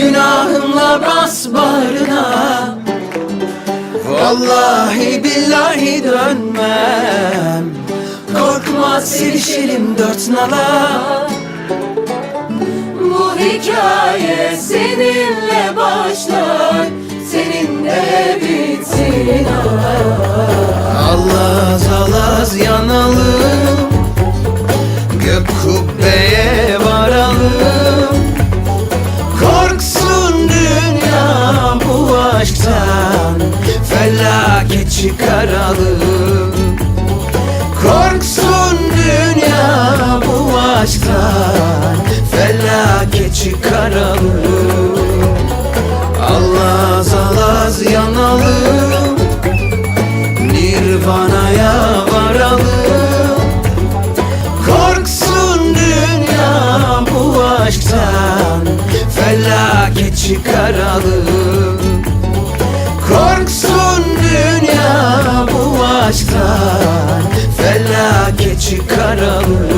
Günahımla bas bağrına. Vallahi billahi dönmem. Korkma silişelim dört nala. Bu hikaye seninle başlar Seninle bitsin. Allah Allah, Allah, Allah, ki çıkaralım Korksun dünya bu aşktan Felaket çıkaralım Allaz alaz yanalım. Nirvana'ya varalım. Korksun dünya bu aşktan Felaket çıkaralım çıkaralım.